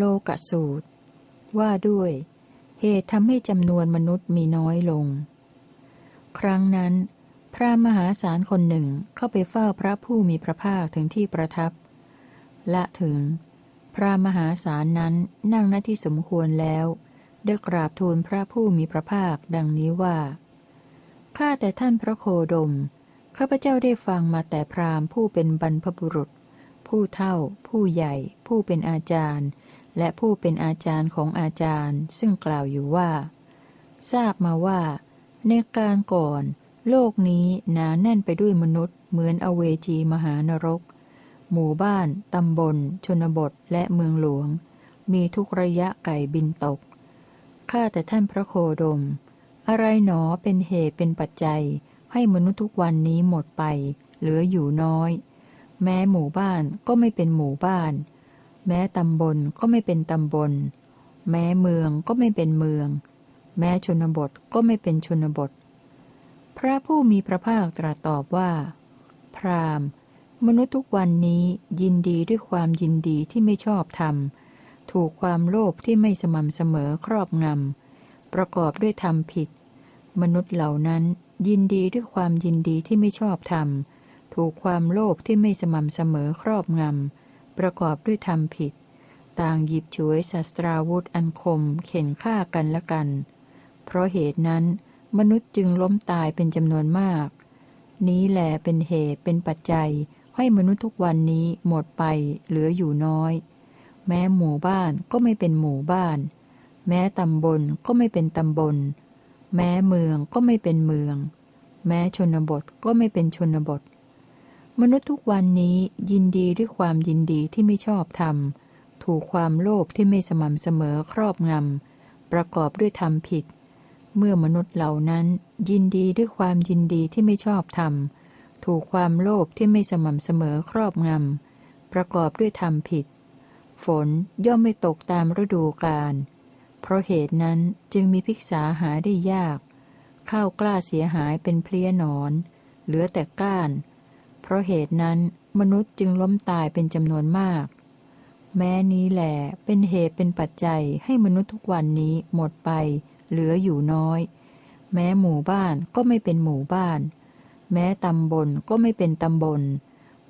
โลกสูตร ว่าด้วย เหตุทำให้จำนวนมนุษย์มีน้อยลง ครั้งนั้น พระมหาศาลคนหนึ่งเข้าไปเฝ้าพระผู้มีพระภาคถึงที่ประทับ และถึง พระมหาศาลนั้นนั่งณที่สมควรแล้วได้กราบทูลพระผู้มีพระภาคดังนี้ว่า ข้าแต่ท่านพระโคดม ข้าพเจ้าได้ฟังมาแต่พราหมณ์ผู้เป็นบรรพบุรุษ ผู้เท่า ผู้ใหญ่ ผู้เป็นอาจารย์ และผู้เป็นอาจารย์ของอาจารย์ ซึ่งกล่าวอยู่ว่า ทราบมาว่า ในการก่อน โลกนี้หนาแน่นไปด้วยมนุษย์ เหมือนอเวจีมหานรก หมู่บ้าน ตำบล ชนบท และเมืองหลวง มีทุกระยะไก่บินตก ข้าแต่ท่านพระโคดม อะไรหนอเป็นเหตุเป็นปัจจัย ให้มนุษย์ทุกวันนี้หมดไป เหลืออยู่น้อย แม้หมู่บ้านก็ไม่เป็นหมู่บ้าน แม้ตำบลก็ไม่เป็นตำบล แม้เมืองก็ไม่เป็นเมือง แม้ชนบทก็ไม่เป็นชนบท พระผู้มีพระภาคตรัสตอบว่า พรามมนุษย์ทุกวันนี้ยินดีด้วยความยินดีที่ไม่ชอบธรรม ถูกความโลภที่ไม่สม่ำเสมอครอบงำ ประกอบด้วยธรรมผิด มนุษย์เหล่านั้นยินดีด้วยความยินดีที่ไม่ชอบธรรม ถูกความโลภที่ไม่สม่ำเสมอครอบงำ ประกอบด้วยธรรมผิด ต่างหยิบฉวยศัตราวุธอันคมเข็นฆ่ากันและกัน เพราะเหตุนั้นมนุษย์จึงล้มตายเป็นจำนวนมาก นี้แหลเป็นเหตุเป็นปัจจัยให้มนุษย์ทุกวันนี้หมดไปเหลืออยู่น้อย แม้หมู่บ้านก็ไม่เป็นหมู่บ้าน แม้ตำบลก็ไม่เป็นตำบล แม้เมืองก็ไม่เป็นเมือง แม้ชนบทก็ไม่เป็นชนบท มนุษย์ทุกวันนี้ยินดีด้วยความยินดีที่ไม่ชอบธรรม ถูกความโลภที่ไม่สม่ำเสมอครอบงำ ประกอบด้วยธรรมผิด เมื่อมนุษย์เหล่านั้น ยินดีด้วยความยินดีที่ไม่ชอบธรรม ถูกความโลภที่ไม่สม่ำเสมอครอบงำ ประกอบด้วยธรรมผิด ฝนย่อมไม่ตกตามฤดูกาล เพราะเหตุนั้นจึงมีภิกษาหาได้ยาก ข้าวกล้าเสียหายเป็นเพลี้ยนอน เหลือแต่ก้าน ราะเหตุนั้นมนุษย์จึงล้มตายเป็นจำนวนมาก แม้นี้แหลเป็นเหตุเป็นปัจจัยให้มนุษย์ทุกวันนี้หมดไป เหลืออยู่น้อย แม้หมู่บ้านก็ไม่เป็นหมู่บ้าน แม้ตำบลก็ไม่เป็นตำบล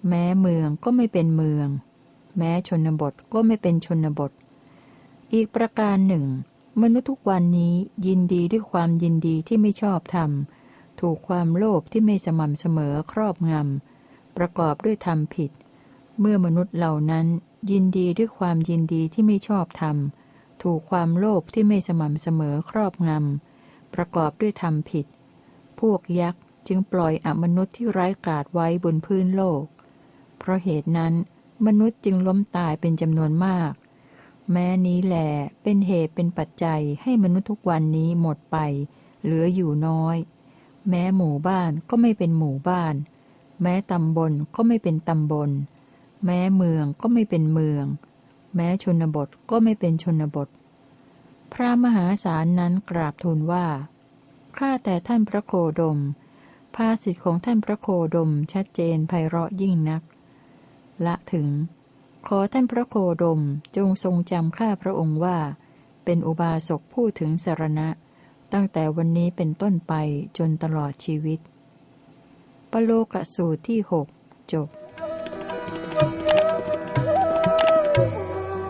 แม้เมืองก็ไม่เป็นเมือง แม้ชนบทก็ไม่เป็นชนบท อีกประการหนึ่ง มนุษย์ทุกวันนี้ยินดีด้วยความยินดีที่ไม่ชอบธรรม ถูกความโลภที่ไม่สม่ำเสมอครอบงำ ประกอบด้วยธรรมผิด เมื่อมนุษย์เหล่านั้นยินดีด้วยความยินดีที่ไม่ชอบธรรม ถูกความโลภที่ไม่สม่ำเสมอครอบงำ ประกอบด้วยธรรมผิด พวกยักษ์จึงปล่อยอมนุษย์ที่ไร้กาศไว้บนพื้นโลก เพราะเหตุนั้นมนุษย์จึงล้มตายเป็นจำนวนมาก แม้นี้แหลเป็นเหตุเป็นปัจจัยให้มนุษย์ทุกวันนี้หมดไป เหลืออยู่น้อย แม้หมู่บ้านก็ไม่เป็นหมู่บ้าน แม้ตำบลก็ไม่เป็นตำบล แม้เมืองก็ไม่เป็นเมือง แม้ชนบทก็ไม่เป็นชนบท พระมหาศาลนั้นกราบทูลว่า ข้าแต่ท่านพระโคดม ภาสิทธิของท่านพระโคดมชัดเจนไพเราะยิ่งนัก ละถึง ขอท่านพระโคดมจงทรงจำข้าพระองค์ว่า เป็นอุบาสกผู้ถึงสารณะ ตั้งแต่วันนี้เป็นต้นไปจนตลอดชีวิต ปโลกสูตรที่หกจบ